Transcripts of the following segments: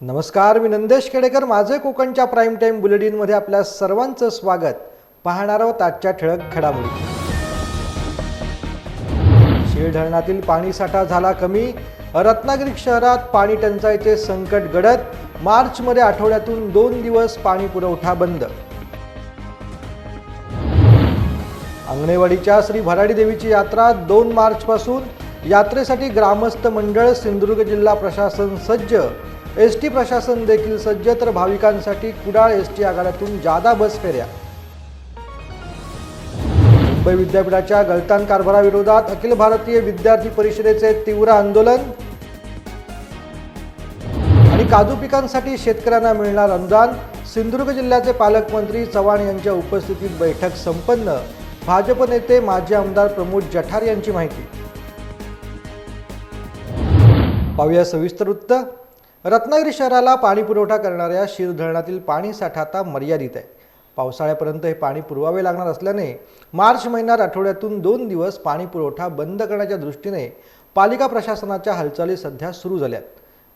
नमस्कार मी नंदेश खेडेकर. माझे कोकणच्या प्राईम टाईम बुलेटिनमध्ये आपल्या सर्वांचं स्वागत. पाहणार आहोत आजच्या ठळक घडामोडी. शीळ धरणातील पाणीसाठा झाला कमी. रत्नागिरी शहरात पाणी टंचाईचे संकट गडत मार्चमध्ये आठवड्यातून दोन दिवस पाणी पुरवठा बंद. अंगणेवाडीच्या श्री भराडी देवीची यात्रा दोन मार्चपासून. यात्रेसाठी ग्रामस्थ मंडळ सिंधुदुर्ग जिल्हा प्रशासन सज्ज. एस टी प्रशासन देखील सज्ज तर भाविकांसाठी कुडाळ एस टी आघाड्यातून जादा बस फेऱ्या. मुंबई विद्यापीठाच्या गलतान कारभाराविरोधात अखिल भारतीय विद्यार्थी परिषदेचे तीव्र आंदोलन. आणि काजू पिकांसाठी शेतकऱ्यांना मिळणार अनुदान सिंधुदुर्ग जिल्ह्याचे पालकमंत्री चव्हाण यांच्या उपस्थितीत बैठक संपन्न. भाजप नेते माजी आमदार प्रमोद जठार यांची माहिती. पाहूया सविस्तर वृत्त. रत्नागिरी शहराला पाणी पुरवठा करणाऱ्या शीर धरणातील पाणी साठा आता मर्यादित आहे. पावसाळ्यापर्यंत हे पाणी पुरवावे लागणार असल्याने मार्च महिन्यात आठवड्यातून दोन दिवस पाणी पुरवठा बंद करण्याच्या दृष्टीने पालिका प्रशासनाच्या हालचाली सध्या सुरू झाल्यात.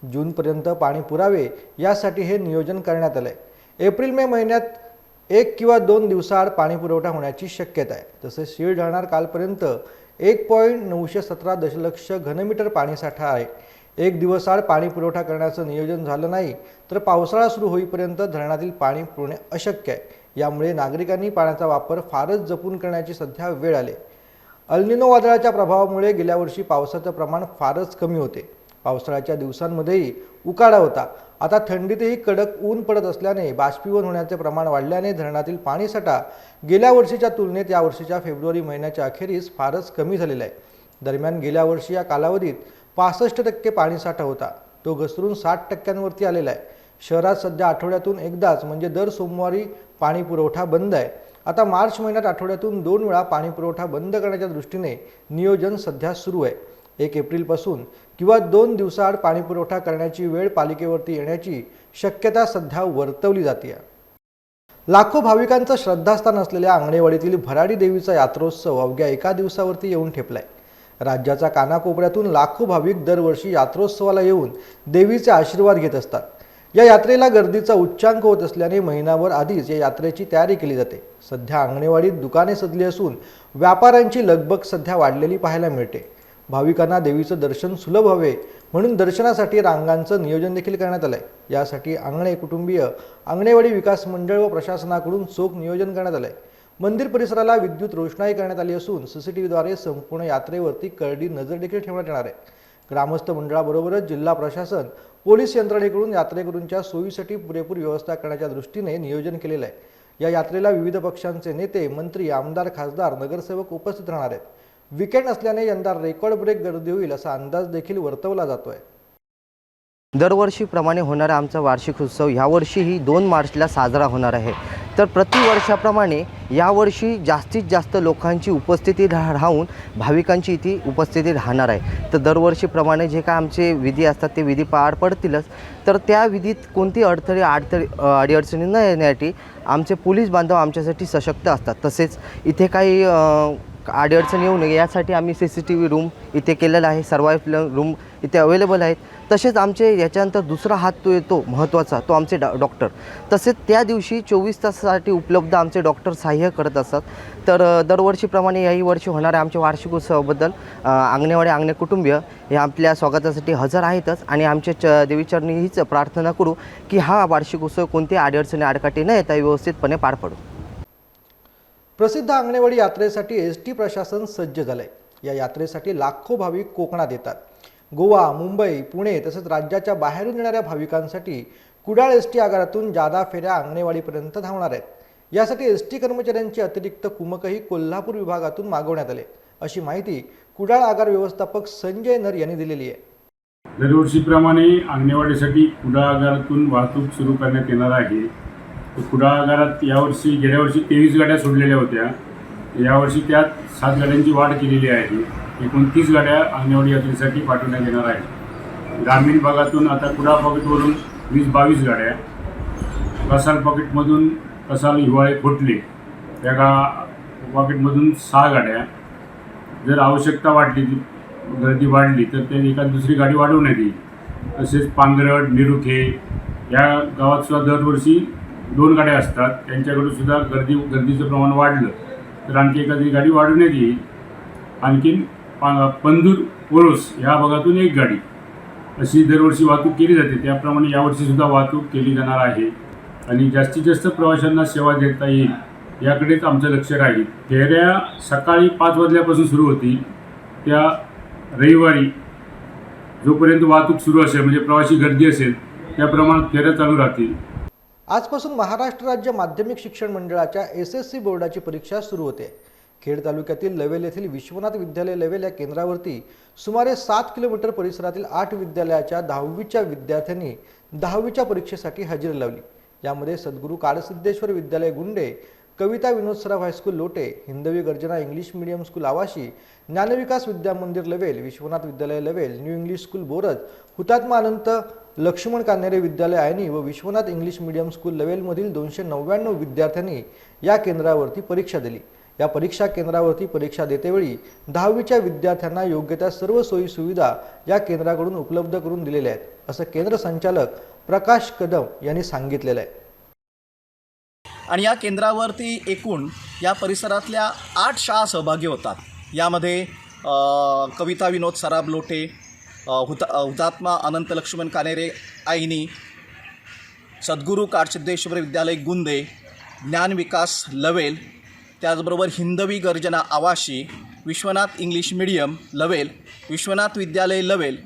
जूनपर्यंत पाणी पुरावे यासाठी हे नियोजन करण्यात आलं आहे एप्रिल मे महिन्यात एक किंवा दोन दिवसाआड पाणी पुरवठा होण्याची शक्यता आहे. तसेच शीळ धरणार कालपर्यंत एक पॉईंट नऊशे सतरा दशलक्ष घनमीटर पाणीसाठा आहे. एक दिवसाआड पाणी पुरवठा करण्याचं नियोजन झालं नाही तर पावसाळा सुरू होईपर्यंत धरणातील पाणी पुरणे अशक्य आहे. यामुळे नागरिकांनी पाण्याचा वापर फारच जपून करण्याची सध्या वेळ आली अल्निनो वादळाच्या प्रभावामुळे गेल्या वर्षी पावसाचं प्रमाण फारच कमी होते. पावसाळ्याच्या दिवसांमध्येही उकाडा होता. आता थंडीतही कडक ऊन पडत असल्याने बाष्पीभवन होण्याचे प्रमाण वाढल्याने धरणातील पाणीसाठा गेल्या वर्षीच्या तुलनेत यावर्षीच्या फेब्रुवारी महिन्याच्या अखेरीस फारच कमी झालेला आहे. दरम्यान गेल्या वर्षी या कालावधीत पासष्ट टक्के पाणीसाठा होता. तो घसरून साठ टक्क्यांवरती आलेला आहे. शहरात सध्या आठवड्यातून एकदाच म्हणजे दर सोमवारी पाणी पुरवठा बंद आहे. आता मार्च महिन्यात आठवड्यातून दोन वेळा पाणी पुरवठा बंद करण्याच्या दृष्टीने नियोजन सध्या सुरू आहे. एक एप्रिलपासून किंवा दोन दिवसाआड पाणी पुरवठा करण्याची वेळ पालिकेवरती येण्याची शक्यता सध्या वर्तवली जाते लाखो भाविकांचं श्रद्धास्थान असलेल्या आंगणेवाडीतील भराडी देवीचा यात्रोत्सव अवघ्या एका दिवसावरती येऊन ठेपलाय. राज्याच्या कानाकोपऱ्यातून लाखो भाविक दरवर्षी यात्रोत्सवाला येऊन देवीचे आशीर्वाद घेत असतात. या यात्रेला गर्दीचा उच्चांक होत असल्याने महिनाभर आधीच या यात्रेची तयारी केली जाते. सध्या अंगणेवाडीत दुकाने सजली असून व्यापाऱ्यांची लगबग सध्या वाढलेली पाहायला मिळते. भाविकांना देवीचं दर्शन सुलभ व्हावे म्हणून दर्शनासाठी रांगांचं नियोजन देखील करण्यात आलंय. यासाठी आंगणे कुटुंबीय आंगणेवाडी विकास मंडळ व प्रशासनाकडून चोख नियोजन करण्यात आलंय. मंदिर परिसराला विद्युत रोषणाई करण्यात आली असून सीसीटीव्हीद्वारे संपूर्ण यात्रेवरती करडी नजर देखील ठेवण्यात येणार आहे. ग्रामस्थ मंडळाबरोबरच जिल्हा प्रशासन पोलीस यंत्रणेकडून यात्रेकरूंच्या सोयीसाठी पुरेपूर व्यवस्था करण्याच्या दृष्टीने नियोजन केलेलं आहे. या यात्रेला विविध पक्षांचे नेते मंत्री आमदार खासदार नगरसेवक उपस्थित राहणार आहेत. विकेंड असल्याने यंदा रेकॉर्ड ब्रेक गर्दी होईल असा अंदाज देखील वर्तवला जातोय. दरवर्षीप्रमाणे होणारा आमचा वार्षिक उत्सव यावर्षीही दोन मार्चला साजरा होणार आहे. तर प्रतिवर्षाप्रमाणे यावर्षी जास्तीत जास्त लोकांची उपस्थिती राह राहून भाविकांची इथे उपस्थिती राहणार आहे. तर दरवर्षीप्रमाणे जे काय आमचे विधी असतात ते विधी पार पडतीलच. तर त्या विधीत कोणती अडथळे अडथळे अडीअडचणी न येण्यासाठी आमचे पोलीस बांधव आमच्यासाठी सशक्त असतात. तसेच इथे काही अडीअडचण येऊ नये. यासाठी आम्ही C C T V room इथे केलेला आहे. सर्वाईव्ह रूम इथे अवेलेबल आहेत. तसेच आमचे याच्यानंतर दुसरा हात तो येतो महत्त्वाचा तो आमचे डॉ डॉक्टर तसेच त्या दिवशी चोवीस तासासाठी उपलब्ध आमचे डॉक्टर सहाय्य करत असतात तर दरवर्षीप्रमाणे याही वर्षी होणाऱ्या आमच्या वार्षिक उत्सवाबद्दल अंगणेवाडी अंगणे कुटुंबीय हे आपल्या स्वागतासाठी हजर आहेतच. आणि आमच्या च देवीचरणी हीच प्रार्थना करू की हा वार्षिक उत्सव कोणत्याही अडीअडचणी आडकाठी न येता व्यवस्थितपणे पार पडू. प्रसिद्ध आंगणेवाडी यात्रेसाठी एस टी प्रशासन सज्ज झालंय. या यात्रेसाठी लाखो भाविक कोकणात येतात. गोवा मुंबई पुणे तसंच राज्याच्या बाहेरून येणाऱ्या भाविकांसाठी कुडाळ एस टी आगारातून जादा फेऱ्या आंगणेवाडीपर्यंत धावणार आहेत. यासाठी एस टी कर्मचाऱ्यांची अतिरिक्त कुमकही कोल्हापूर विभागातून मागवण्यात आले. अशी माहिती कुडाळ आगार व्यवस्थापक संजय नर यांनी दिलेली आहे. दरवर्षीप्रमाणे आंगणेवाडीसाठी कुडाळ आगारातून वाहतूक सुरू करण्यात येणार आहे. कुडाळ आगारात यावर्षी गेल्या वर्षी तेवीस गाड्या सोडलेल्या होत्या. यावर्षी त्यात सात गाड्यांची वाढ केलेली आहे. एकोणतीस गाड्या अंगणेवाडी यात्रेसाठी पाठवण्यात येणार आहेत. ग्रामीण भागातून आता कुडाळ पॉकेटवरून वीस बावीस गाड्या कसाल पॉकेटमधून कसाल हिवाळे खोटले त्या गा पॉकेटमधून सहा गाड्या. जर आवश्यकता वाटली गर्दी वाढली तर ते एका दुसरी गाडी वाढवण्यात येईल. तसेच पांगरड निरुखे या गावात सुद्धा दरवर्षी दोन गाड्या असतात त्यांच्याकडून सुद्धा गर्दी गर्दीचं प्रमाण वाढलं. तर आणखी एखादी गाडी वाढवण्यात येईल. आणखीन पा पंदूर ओरोस ह्या भागातून एक गाडी. अशी दरवर्षी वाहतूक केली जाते. त्याप्रमाणे यावर्षीसुद्धा वाहतूक केली जाणार आहे. आणि जास्तीत जास्त प्रवाशांना सेवा देता येईल याकडेच आमचं लक्ष राहील. फेऱ्या सकाळी पाच वाजल्यापासून सुरू होतील. त्या रविवारी जोपर्यंत वाहतूक सुरू असेल म्हणजे प्रवासी गर्दी असेल त्या प्रमाणात फेऱ्या चालू राहतील. आजपासून महाराष्ट्र राज्य माध्यमिक शिक्षण मंडळाच्या एस एस सी बोर्डाची परीक्षा सुरू होते. खेड तालुक्यातील लवेल येथील विश्वनाथ विद्यालय लवेल या केंद्रावरती सुमारे सात किलोमीटर परिसरातील आठ विद्यालयाच्या दहावीच्या विद्यार्थ्यांनी दहावीच्या परीक्षेसाठी हजेरी लावली. यामध्ये सद्गुरू काळसिद्धेश्वर विद्यालय गुंडे कविता विनोद सराफ high school Lote Hindavi Garjana English medium school Awashi Dnyanvikas Vidyamandir Lavel Vishwanath Vidyalaya Lavel new English school Boraj Hutatma Anant Laxman Kanhere Vidyalaya Ayani व विश्वनाथ इंग्लिश मीडियम स्कूल लेवलमधील दोनशे नव्याण्णव विद्यार्थ्यांनी या केंद्रावरती परीक्षा दिली. या परीक्षा केंद्रावरती परीक्षा देतेवेळी दहावीच्या विद्यार्थ्यांना योग्य त्या सर्व सोयी सुविधा या केंद्राकडून उपलब्ध करून दिलेल्या आहेत असं केंद्र संचालक प्रकाश कदम यांनी सांगितलेलं आहे. आणि या केंद्रावरती एकूण या परिसरातल्या आठ शाळा सहभागी होतात. यामध्ये कविता विनोद सराब लोटे हुता हुतात्मा अनंत लक्ष्मण कानेरे आईनी सद्गुरू कारसिद्धेश्वर विद्यालय गुंदे ज्ञान विकास लवेल त्याचबरोबर हिंदवी गर्जना आवाशी विश्वनाथ इंग्लिश मीडियम लवेल विश्वनाथ विद्यालय लवेल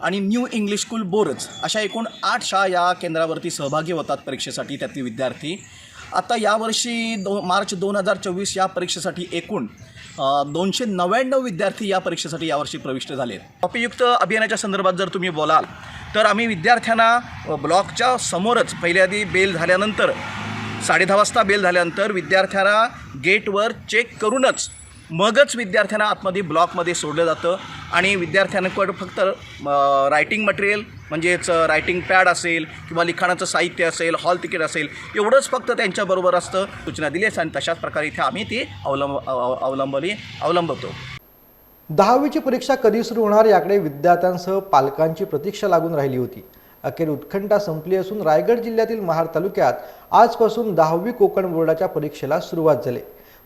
आणि न्यू इंग्लिश स्कूल बोरच अशा एकूण आठ शाळा या केंद्रावरती सहभागी होतात परीक्षेसाठी त्यातील विद्यार्थी. आता यावर्षी दो मार्च दोन हजार चोवीस या परीक्षेसाठी एकूण दोनशे नव्याण्णव विद्यार्थी या परीक्षेसाठी यावर्षी प्रविष्ट झाले कॉपीयुक्त अभियानाच्या संदर्भात जर तुम्ही बोलाल तर आम्ही विद्यार्थ्यांना ब्लॉकच्या समोरच पहिल्या आधी बेल झाल्यानंतर साडेदहा वाजता बेल झाल्यानंतर विद्यार्थ्यांना गेटवर चेक करूनच मगच विद्यार्थ्यांना आतमध्ये ब्लॉकमध्ये सोडलं जातं. आणि विद्यार्थ्यांकडं फक्त रायटिंग मटेरियल म्हणजेच रायटिंग पॅड असेल किंवा लिखाणाचं साहित्य असेल हॉल तिकीट असेल एवढंच फक्त त्यांच्याबरोबर असतं. सूचना दिली आणि तशाच प्रकारे इथे आम्ही ती अवलंब अवलंबली अवलंबतो. दहावीची परीक्षा कधी सुरू होणार याकडे विद्यार्थ्यांसह पालकांची प्रतीक्षा लागून राहिली होती. अखेर उत्कंठा संपली असून रायगड जिल्ह्यातील महाड तालुक्यात आजपासून दहावी कोकण बोर्डाच्या परीक्षेला सुरुवात झाली.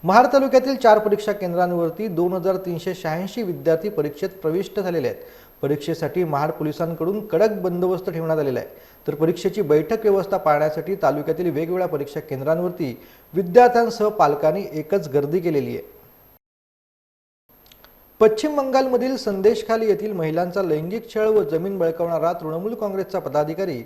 महाड तालुक्यातील चार परीक्षा केंद्रांवरती दोन हजार तीनशे शहाऐंशी विद्यार्थी परीक्षेत प्रविष्ट झालेले आहेत. परीक्षेसाठी महाड पोलिसांकडून कडक बंदोबस्त ठेवण्यात आलेला आहे. तर परीक्षेची बैठक व्यवस्था पाळण्यासाठी तालुक्यातील वेगवेगळ्या परीक्षा केंद्रांवरती विद्यार्थ्यांसह पालकांनी एकच गर्दी केलेली आहे. पश्चिम बंगालमधील संदेशखाली येथील महिलांचा लैंगिक छळ व जमीन बळकावणारा तृणमूल काँग्रेसचा पदाधिकारी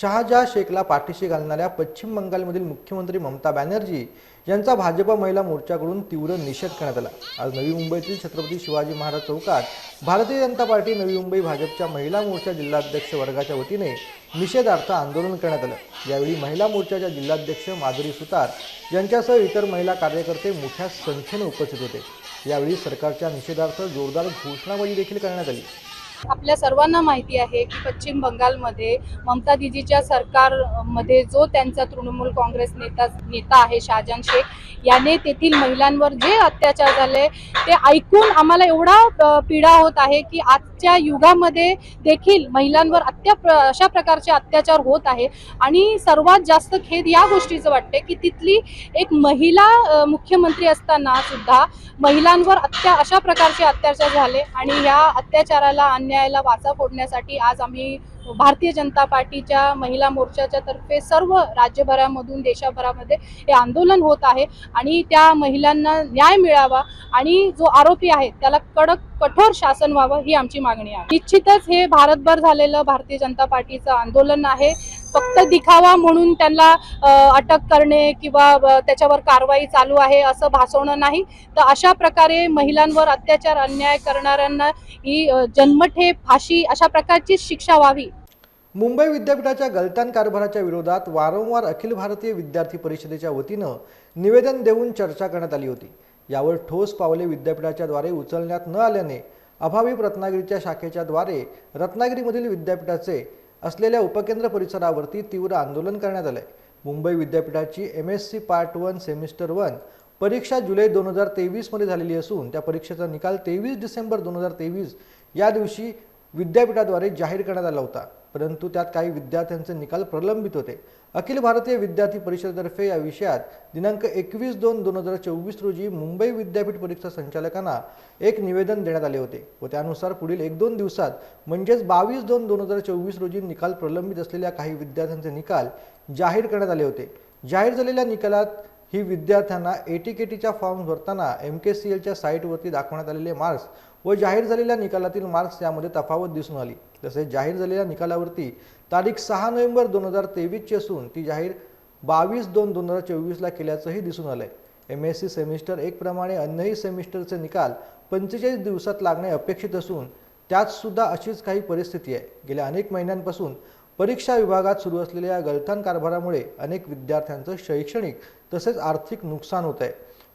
शहाजहा शेखला पाठीशी घालणाऱ्या पश्चिम बंगालमधील मुख्यमंत्री ममता बॅनर्जी यांचा भाजपा महिला मोर्चाकडून तीव्र निषेध करण्यात आला. आज नवी मुंबईतील छत्रपती शिवाजी महाराज चौकात भारतीय जनता पार्टी नवी मुंबई भाजपच्या महिला मोर्चा जिल्हाध्यक्ष वर्गाच्या वतीने निषेधार्थ आंदोलन करण्यात आलं. यावेळी महिला मोर्चाच्या जिल्हाध्यक्ष माधुरी सुतार यांच्यासह इतर महिला कार्यकर्ते मोठ्या संख्येने उपस्थित होते. यावेळी सरकारच्या निषेधार्थ जोरदार घोषणाबाजी देखील करण्यात आली. आपल्या सर्वांना माहिती आहे की पश्चिम बंगालमध्ये ममता दिदीच्या सरकारमध्ये जो त्यांचा तृणमूल काँग्रेस नेता नेता आहे शहाजहान शेख याने तेथील महिलांवर जे अत्याचार झाले ते ऐकून आम्हाला एवढा पीडा होत आहे की आजच्या युगामध्ये देखील महिलांवर अत्या प्र- अशा प्रकारचे अत्याचार होत आहे. आणि सर्वात जास्त खेद या गोष्टीचं वाटते की तिथली एक महिला मुख्यमंत्री असताना सुद्धा महिलांवर अत्या अशा प्रकारचे अत्याचार झाले आणि या अत्याचाराला अन्यायाला वाचा फोडण्यासाठी आज आम्ही भारतीय जनता पार्टीच्या महिला मोर्चाच्या तर्फे सर्व राज्यभरामधून देशभरामध्ये हे आंदोलन होत आहे आणि त्या महिलांना न्याय मिळावा आणि जो आरोपी आहे त्याला कडक कठोर शासन व्हावं ही आमची मागणी आहे. निश्चितच हे भारतभर झालेलं भारतीय जनता पार्टीचं आंदोलन आहे. फक्त दिखावा म्हणून त्यांना अटक करणे किंवा त्याच्यावर कारवाई चालू आहे असं भासवणं नाही. तर अशा प्रकारे महिलांवर अत्याचार अन्याय करणाऱ्यांना ही जन्मठे जन्मठेप फाशी अशा प्रकारची शिक्षा व्हावी मुंबई विद्यापीठाच्या गलतान कारभाराच्या विरोधात वारंवार अखिल भारतीय विद्यार्थी परिषदेच्या वतीनं निवेदन देऊन चर्चा करण्यात आली होती. यावर ठोस पावले विद्यापीठाच्या द्वारे उचलण्यात न आल्याने अभाविप रत्नागिरीच्या शाखेच्या द्वारे रत्नागिरीमधील विद्यापीठाचे असलेल्या उपकेंद्र परिसरावरती तीव्र आंदोलन करण्यात आलंय. मुंबई विद्यापीठाची M S C part one semester one परीक्षा जुलै दोन हजार तेवीसमध्ये झालेली असून त्या परीक्षेचा निकाल तेवीस डिसेंबर दोन हजार तेवीस या दिवशी विद्यापीठाद्वारे जाहीर करण्यात आला होता. परंतु त्यात काही विद्यार्थ्यांचे निकाल प्रलंबित होते. अखिल भारतीय विद्यार्थी परिषदेतर्फे या विषयात दिनांक एकवीस दोन दोन हजार चोवीस रोजी मुंबई विद्यापीठ परीक्षा संचालकांना एक निवेदन देण्यात आले होते व त्यानुसार पुढील एक दोन दिवसात म्हणजेच बावीस दोन दोन हजार चोवीस रोजी निकाल प्रलंबित असलेल्या काही विद्यार्थ्यांचे निकाल जाहीर करण्यात आले होते. जाहीर झालेल्या निकालात ही विद्यार्थ्यांना एटीकेटीच्या फॉर्म भरताना एम के सी एलच्या साईटवरती दाखवण्यात आलेले मार्क्स व जाहीर झालेल्या निकालातील मार्क्स यामध्ये तफावत दिसून आली. तसेच जाहीर झालेल्या निकालावरती तारीख सहा नोव्हेंबर दोन हजार तेवीसची असून ती जाहीर बावीस दोन दोन हजार चोवीसला केल्याचंही दिसून आलंय. एम एस सी सेमिस्टर एक प्रमाणे अन्यही सेमिस्टरचे निकाल पंचेचाळीस दिवसात लागणे अपेक्षित असून त्यातसुद्धा अशीच काही परिस्थिती आहे. गेल्या अनेक महिन्यांपासून परीक्षा विभागात सुरू असलेल्या या गलथान कारभारामुळे अनेक विद्यार्थ्यांचं शैक्षणिक तसेच आर्थिक नुकसान होत आहे.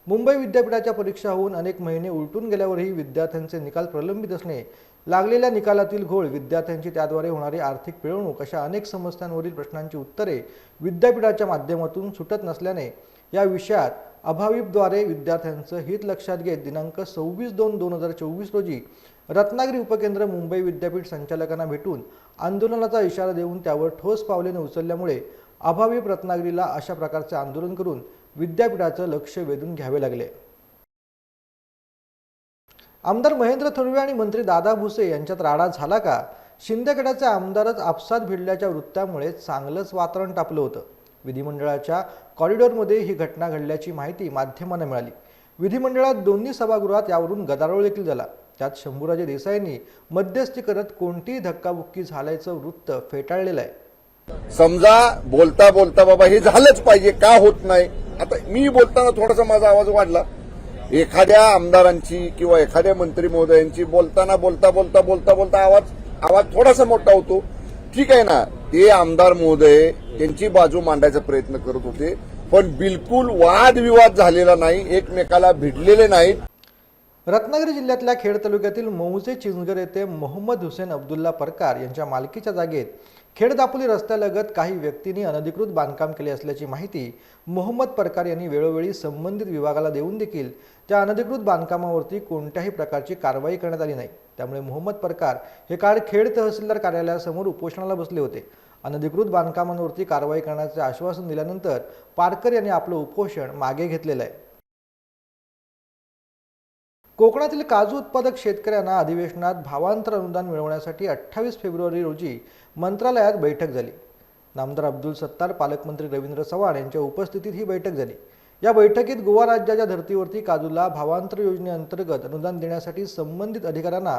मुंबई विद्यापीठाच्या परीक्षा होऊन अनेक महिने उलटून गेल्यावरही विद्यार्थ्यांचे निकाल प्रलंबित असणे लागलेल्या निकालातील घोळ विद्यार्थ्यांची त्याद्वारे होणारी आर्थिक पिळवणूक अशा अनेक समस्यांवरील प्रश्नांची उत्तरे विद्यापीठाच्या माध्यमातून सुटत नसल्याने या विषयात अभाविपद्वारे विद्यार्थ्यांचं हित लक्षात घेत दिनांक सव्वीस दोन दोन हजार चोवीस रोजी रत्नागिरी उपकेंद्र मुंबई विद्यापीठ संचालकांना भेटून आंदोलनाचा इशारा देऊन त्यावर ठोस पावले न उचलल्यामुळे अभाविप रत्नागिरीला अशा प्रकारचे आंदोलन करून विद्यापीठाचं लक्ष वेधून घ्यावे लागले. आमदार महेंद्र थोरवे आणि मंत्री दादा भुसे यांच्यात राडा झाला का? शिंदेगडाचे आमदारच आपसात भिडल्याच्या वृत्तामुळे चांगलंच वातावरण टापलं होतं. विधिमंडळाच्या कॉरिडॉरमध्ये ही घटना घडल्याची माहिती माध्यमांना मिळाली. विधिमंडळात दोन्ही सभागृहात यावरून गदारोळ देखील झाला. त्यात शंभूराजे देसाईंनी मध्यस्थी करत कोणतीही धक्काबुक्की झाल्याचं वृत्त फेटाळलेलं आहे. समजा बोलता बोलता बाबा हे झालंच पाहिजे का होत नाही? आता मी बोलताना थोडासा माझा आवाज वाढला. एखाद्या आमदारांची किंवा एखाद्या मंत्री महोदयांची बोलताना बोलता बोलता बोलता बोलता आवाज आवाज थोडासा मोठा होतो. ठीक आहे ना ते आमदार महोदय त्यांची बाजू मांडायचा प्रयत्न करत होते पण बिलकुल वादविवाद झालेला नाही एकमेकाला भिडलेले नाहीत. रत्नागिरी जिल्ह्यातल्या खेड तालुक्यातील मौजे चिंचगर येथे मोहम्मद हुसेन अब्दुल्ला परकार यांच्या मालकीच्या जागेत खेड दापोली रस्त्यालगत काही व्यक्तींनी अनधिकृत बांधकाम केले असल्याची माहिती मोहम्मद परकार यांनी वेळोवेळी संबंधित विभागाला देऊन देखील त्या अनधिकृत बांधकामावरती कोणत्याही प्रकारची कारवाई करण्यात आली नाही. त्यामुळे मोहम्मद परकार हे काळ खेड तहसीलदार कार्यालयासमोर उपोषणाला बसले होते. अनधिकृत बांधकामांवरती कारवाई करण्याचे आश्वासन दिल्यानंतर पारकर यांनी आपलं उपोषण मागे घेतलेलं आहे. कोकणातील काजू उत्पादक शेतकऱ्यांना अधिवेशनात भावांतर अनुदान मिळवण्यासाठी अठ्ठावीस फेब्रुवारी रोजी मंत्रालयात बैठक झाली. नामदार अब्दुल सत्तार पालकमंत्री रवींद्र चव्हाण यांच्या उपस्थितीत ही बैठक झाली. या बैठकीत गोवा राज्याच्या धर्तीवरती काजूला भावांतर योजनेअंतर्गत अनुदान देण्यासाठी संबंधित अधिकाऱ्यांना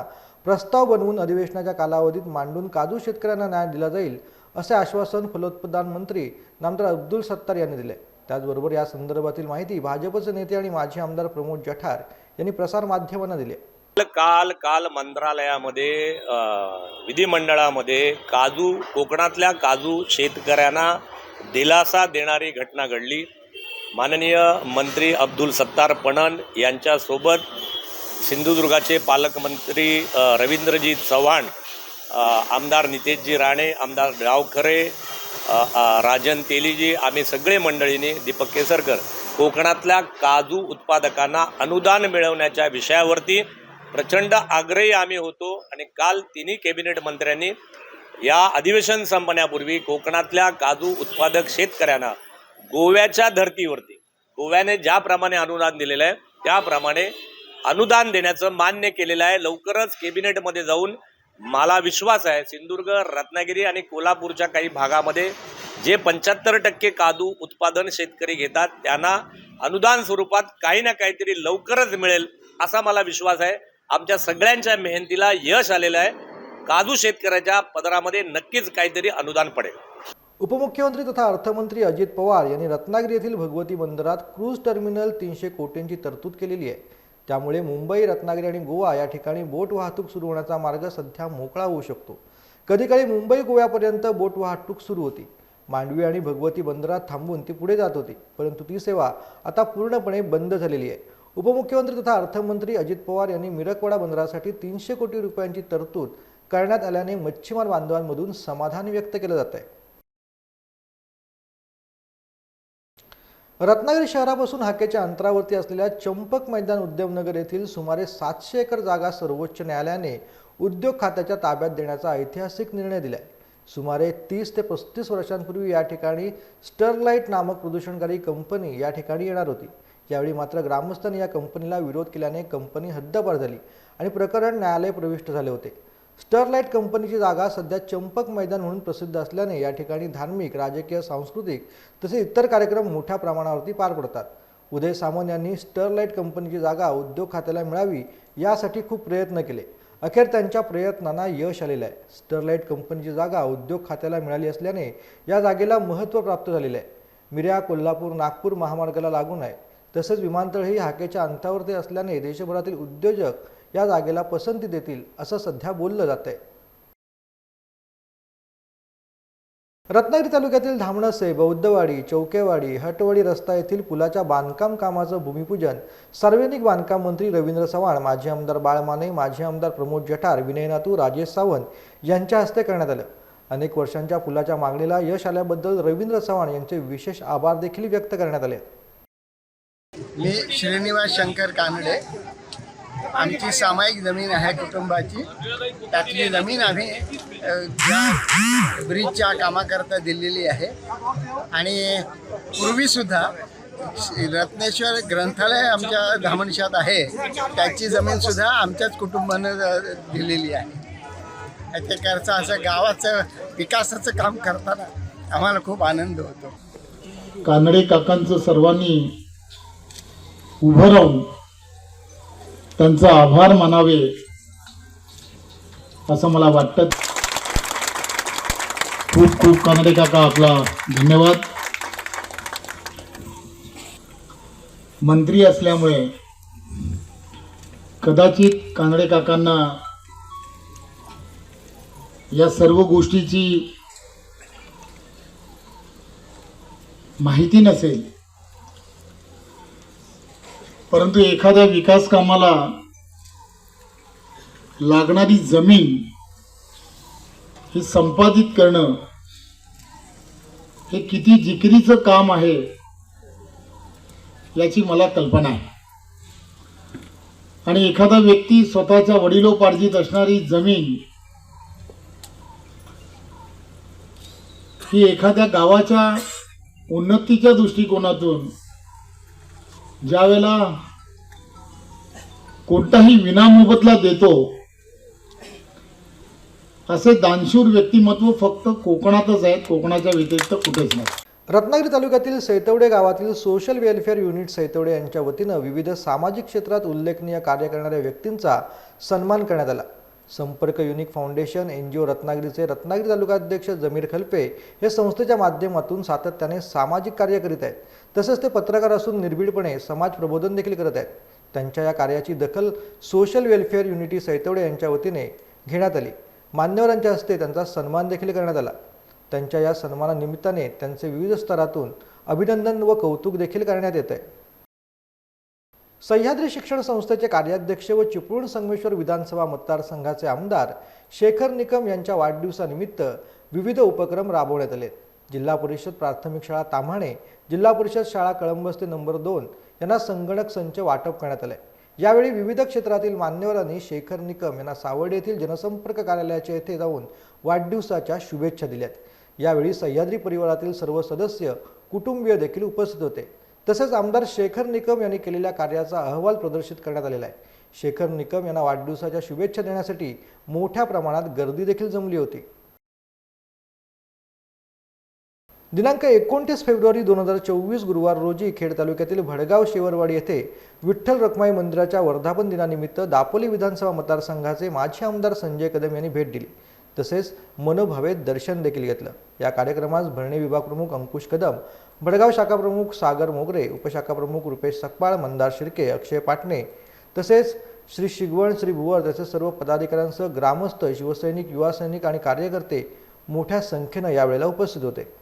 प्रस्ताव बनवून अधिवेशनाच्या कालावधीत मांडून काजू शेतकऱ्यांना न्याय दिला जाईल असे आश्वासन फलोत्पादन मंत्री नामदार अब्दुल सत्तार यांनी दिले. त्याचबरोबर या संदर्भातील माहिती भाजपचे नेते आणि माजी आमदार प्रमोद जठार यांनी प्रसारमाध्यमांना दिली. काल काल मंत्रालयामध्ये विधिमंडळामध्ये काजू कोकणातल्या काजू शेतकऱ्यांना दिलासा देणारी घटना घडली. माननीय मंत्री अब्दुल सत्तार पणन यांच्यासोबत सिंधुदुर्गाचे पालकमंत्री रवींद्रजी चव्हाण आमदार नितेशजी राणे आमदार डावखरे राजन तेलीजी आम्ही सगळे मंडळीने दीपक केसरकर कोकणातल्या काजू उत्पादकांना अनुदान मिळवण्याच्या विषयावरती प्रचंड आग्रही आम्ही होतो आणि काल तिन्ही कॅबिनेट मंत्र्यांनी या अधिवेशन संपण्यापूर्वी कोकणातल्या काजू उत्पादक शेतकऱ्यांना गोव्याच्या धर्तीवरती. गोव्याने ज्याप्रमाणे अनुदान दिलेलं आहे त्याप्रमाणे अनुदान देण्याचं मान्य केलेलं आहे. लवकरच कॅबिनेटमध्ये जाऊन मला विश्वास आहे सिंधुदुर्ग रत्नागिरी आणि कोल्हापूरच्या काही भागामध्ये जे पंच्याहत्तर टक्के काजू उत्पादन शेतकरी घेतात त्यांना अनुदान स्वरूपात काही ना काहीतरी लवकरच मिळेल असा मला विश्वास आहे. आमच्या सगळ्यांच्या मेहनतीला यश आलेलं आहे. काजू शेतकऱ्याच्या पदरामध्ये नक्कीच काहीतरी अनुदान पडेल. उपमुख्यमंत्री तथा अर्थमंत्री अजित पवार यांनी रत्नागिरी येथील भगवती बंदरात क्रूज टर्मिनल तीनशे कोटींची तरतूद केलेली आहे. त्यामुळे मुंबई रत्नागिरी आणि गोवा या ठिकाणी बोट वाहतूक सुरू होण्याचा मार्ग सध्या मोकळा होऊ शकतो. कधीकाळी मुंबई गोव्यापर्यंत बोट वाहतूक सुरू होती. मांडवी आणि भगवती बंदरात थांबून ती पुढे जात होती परंतु ती सेवा आता पूर्णपणे बंद झालेली आहे. उपमुख्यमंत्री तथा अर्थमंत्री अजित पवार यांनी मिरकवाडा बंदरासाठी तीनशे कोटी रुपयांची तरतूद करण्यात आल्याने मच्छीमार बांधवांमधून समाधान व्यक्त केलं जात आहे रत्नागिरी शहरापासून हाकेच्या अंतरावरती असलेल्या चंपक मैदान उद्यमनगर येथील सुमारे सातशे एकर जागा सर्वोच्च न्यायालयाने उद्योग खात्याच्या ताब्यात देण्याचा ऐतिहासिक निर्णय दिला आहे सुमारे तीस ते पस्तीस वर्षांपूर्वी या ठिकाणी स्टरलाईट नामक प्रदूषणकारी कंपनी या ठिकाणी येणार होती. यावेळी मात्र ग्रामस्थांनी या कंपनीला विरोध केल्याने कंपनी हद्दपार झाली आणि प्रकरण न्यायालय प्रविष्ट झाले होते. स्टरलाईट कंपनीची जागा सध्या चंपक मैदान म्हणून प्रसिद्ध असल्याने या ठिकाणी धार्मिक राजकीय सांस्कृतिक तसेच इतर कार्यक्रम मोठ्या प्रमाणावरती पार पडतात. उदय सामंत यांनी स्टरलाईट कंपनीची जागा उद्योग खात्याला मिळावी यासाठी खूप प्रयत्न केले. अखेर त्यांच्या प्रयत्नांना यश आलेलं आहे. स्टरलाईट कंपनीची जागा उद्योग खात्याला मिळाली असल्याने या जागेला महत्त्व प्राप्त झालेलं आहे. मिर्या कोल्हापूर नागपूर महामार्गाला लागून आहे. तसेच विमानतळही हाकेच्या अंतावरती असल्याने देशभरातील उद्योजक या जागेला पसंती देतील असं सध्या बोललं जात आहे रत्नागिरी तालुक्यातील धामणसे बौद्धवाडी चौकेवाडी हटवाडी रस्ता येथील पुलाच्या बांधकाम कामाचं भूमिपूजन सार्वजनिक बांधकाम मंत्री रवींद्र चव्हाण माजी आमदार बाळमाने माजी आमदार प्रमोद जठार विनय नातू राजेश सावंत यांच्या हस्ते करण्यात आलं. अनेक वर्षांच्या पुलाच्या मागणीला यश आल्याबद्दल रवींद्र चव्हाण यांचे विशेष आभार देखील व्यक्त करण्यात आले. मी श्रीनिवास शंकर कानडे आमची सामायिक जमीन आहे कुटुंबाची. त्यातली जमीन आम्ही ब्रिजच्या कामाकरता दिलेली आहे. आणि पूर्वीसुद्धा श्री रत्नेश्वर ग्रंथालय आमच्या धामणशात आहे. त्याची जमीनसुद्धा आमच्याच कुटुंबानं दिलेली आहे. त्याच्याकरता असं गावाचं विकासाचं काम करताना आम्हाला खूप आनंद होतो. कानडे काकांचं सर्वांनी उभं राहून त्यांचा आभार मानावे असं मला वाटतं. खूप खूप कानडे काका आपला धन्यवाद. मंत्री असल्यामुळे कदाचित कानडे काकांना या सर्व गोष्टीची माहिती नसेल. परंतु एखाद्या विकास कामाला लागणारी जमीन हे संपादित करणं हे किती जिकिरीचं काम आहे याची मला कल्पना आहे. आणि एखादा व्यक्ती स्वतःच्या वडिलोपार्जित असणारी जमीन ही एखाद्या गावाच्या उन्नतीच्या दृष्टिकोनातून ज्यावेळेला कोणताही विनामोबदला देतो असे दानशूर व्यक्तिमत्व फक्त कोकणातच आहेत कोकणाच्या व्यतिरिक्त कुठेच नाही. रत्नागिरी तालुक्यातील सैतवडे गावातील सोशल वेलफेअर युनिट सैतवडे यांच्या वतीनं विविध सामाजिक क्षेत्रात उल्लेखनीय कार्य करणाऱ्या व्यक्तींचा सन्मान करण्यात आला. संपर्क unique foundation N G O रत्नागिरीचे रत्नागिरी तालुकाध्यक्ष जमीर खलपे हे संस्थेच्या माध्यमातून सातत्याने सामाजिक कार्य करीत आहेत. तसेच ते पत्रकार असून निर्भीडपणे समाज प्रबोधन देखील करत आहेत. त्यांच्या या कार्याची दखल सोशल वेलफेअर युनिटी सैतवडे यांच्या वतीने घेण्यात आली. मान्यवरांच्या हस्ते त्यांचा सन्मान देखील करण्यात आला. त्यांच्या या सन्मानानिमित्ताने त्यांचे विविध स्तरातून अभिनंदन व कौतुक देखील करण्यात येत आहे. सह्याद्री शिक्षण संस्थेचे कार्याध्यक्ष व चिपळूण संगमेश्वर विधानसभा मतदारसंघाचे आमदार शेखर निकम यांच्या वाढदिवसानिमित्त विविध उपक्रम राबवण्यात आले जिल्हा परिषद प्राथमिक शाळा ताम्हाणे जिल्हा परिषद शाळा कळंबस्ते नंबर दोन यांना संगणक संच वाटप करण्यात आले. यावेळी विविध क्षेत्रातील मान्यवरांनी शेखर निकम यांना सावर्डे येथील जनसंपर्क कार्यालयाच्या येथे जाऊन वाढदिवसाच्या शुभेच्छा दिल्यात. यावेळी सह्याद्री परिवारातील सर्व सदस्य कुटुंबीय देखील उपस्थित होते. तसेच आमदार शेखर निकम यांनी केलेल्या कार्याचा अहवाल प्रदर्शित करण्यात आलेला आहे. शेखर निकम यांना वाढदिवसाच्या शुभेच्छा देण्यासाठी मोठ्या प्रमाणात गर्दी देखील जमली होती. दिनांक एकोणतीस फेब्रुवारी दोन हजार चोवीस गुरुवार रोजी खेड तालुक्यातील भडगाव शेवरवाडी येथे विठ्ठल रखमाई मंदिराच्या वर्धापन दिनानिमित्त दापोली विधानसभा मतदारसंघाचे माजी आमदार संजय कदम यांनी भेट दिली. तसेच मनोभावेत दर्शन देखील घेतलं. या कार्यक्रमास भरणे विभाग प्रमुख अंकुश कदम भडगाव शाखा प्रमुख सागर मोगरे उपशाखा प्रमुख रुपेश सकपाळ मंदार शिर्के अक्षय पाटणे तसेच श्री शिगवण श्री भुवर तसेच सर्व पदाधिकाऱ्यांसह ग्रामस्थ शिवसैनिक युवा सैनिक आणि कार्यकर्ते मोठ्या संख्येनं यावेळेला उपस्थित होते.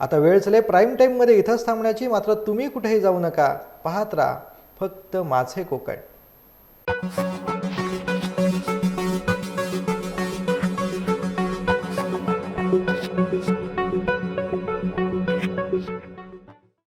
आता वेळ झाली प्राईम टाईममध्ये इथंच थांबण्याची. मात्र तुम्ही कुठेही जाऊ नका. पाहत राहा. फक्त माझे कोकण.